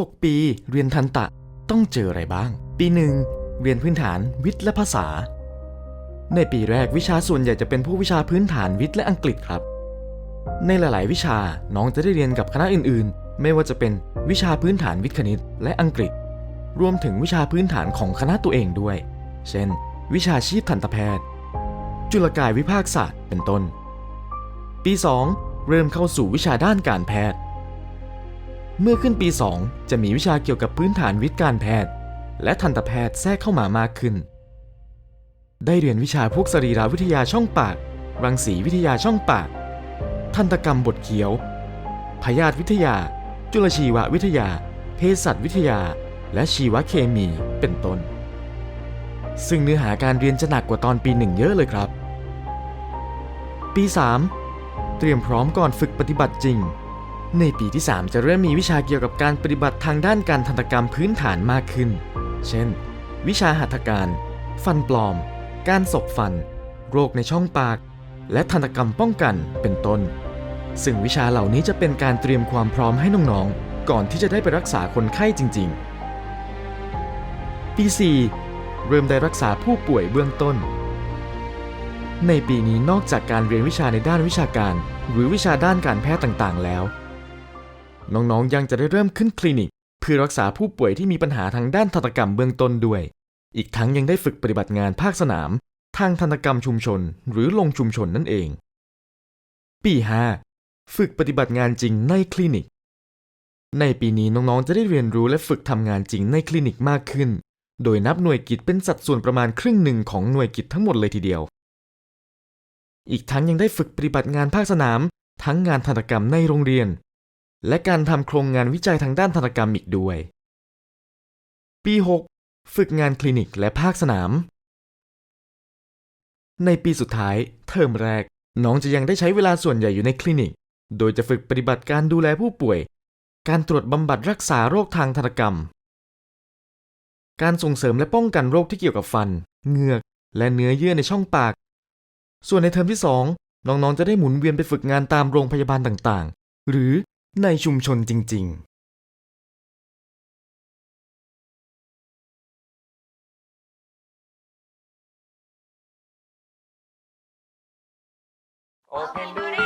6 ปีเรียนทันตะต้องเจออะไรบ้าง ปีหนึ่งเรียนพื้นฐานวิทย์และภาษา ในปีแรกวิชาส่วนใหญ่จะเป็นพวกวิชาพื้นฐานวิทย์และอังกฤษครับ ในหลาย ๆ วิชาน้องจะได้เรียนกับคณะอื่น ๆ ไม่ว่าจะเป็นวิชาพื้นฐานวิทย์คณิตและอังกฤษ รวมถึงวิชาพื้นฐานของคณะตัวเองด้วย เช่น วิชาชีพทันตแพทย์ จุลกายวิภาคศาสตร์เป็นต้น ปี 2 เริ่มเข้าสู่วิชาด้านการแพทย์ เมื่อขึ้นปี 2 จะมีวิชาเกี่ยวกับพื้นฐานวิทย์การแพทย์ และทันตแพทย์แทรกเข้ามามากขึ้น ได้เรียนวิชาพวกสรีรวิทยาช่องปาก รังสีวิทยาช่องปาก ทันตกรรมบทเขียว พยาธิวิทยา จุลชีววิทยา เภสัชวิทยา และชีวเคมี เป็นต้น ซึ่งเนื้อหาการเรียนจะหนักกว่าตอนปีหนึ่งเยอะเลยครับ ปี 3 เตรียมพร้อมก่อนฝึกปฏิบัติจริง ในปีที่ 3 จะเริ่มมีวิชาเกี่ยวกับการปฏิบัติทางด้านการทันตกรรมพื้นฐานมากขึ้น เช่น วิชาหัตถการ ฟันปลอม การสบฟัน โรคในช่องปาก และทันตกรรมป้องกันเป็นต้น ซึ่งวิชาเหล่านี้จะเป็นการเตรียมความพร้อมให้น้องๆ ก่อนที่จะได้ไปรักษาคนไข้จริง ๆ ปี 4 เริ่มได้รักษาผู้ป่วยเบื้องต้น ในปีนี้นอกจากการเรียนวิชาในด้านวิชาการ หรือวิชาด้านการแพทย์ต่างๆ แล้ว น้องๆ ยังจะได้เริ่มขึ้นคลินิก เพื่อรักษาผู้ป่วยที่มีปัญหาทางด้านทันตกรรมเบื้องต้นด้วย อีกทั้งยังได้ฝึกปฏิบัติงานภาคสนาม ทางทันตกรรมชุมชน หรือลงชุมชนนั่นเอง ปี 5 ฝึกปฏิบัติงานจริงในคลินิก ในปีนี้น้องๆ จะได้เรียนรู้และฝึกทำงานจริงในคลินิกมากขึ้น โดยนับหน่วยกิจเป็นสัดส่วนประมาณครึ่งหนึ่งของหน่วยกิจทั้งหมดเลยทีเดียว อีกทั้งยังได้ฝึกปฏิบัติงานภาคสนาม ทั้งงานทันตกรรมในโรงเรียน และการทำโครงงานวิจัยทางด้านทันตกรรมอีกด้วย ปี 6 ฝึกงานคลินิกและภาคสนาม ในปีสุดท้ายเทอมแรก น้องจะยังได้ใช้เวลาส่วนใหญ่อยู่ในคลินิก โดยจะฝึกปฏิบัติการดูแลผู้ป่วย การตรวจบำบัดรักษาโรคทางทันตกรรม การส่งเสริมและป้องกันโรคที่เกี่ยวกับฟัน เหงือก และเนื้อเยื่อในช่องปาก ส่วนในเทอมที่ 2 น้องๆ จะได้หมุนเวียนไปฝึกงานตามโรงพยาบาลต่างๆ หรือ ในชุมชนจริงๆ Open Durian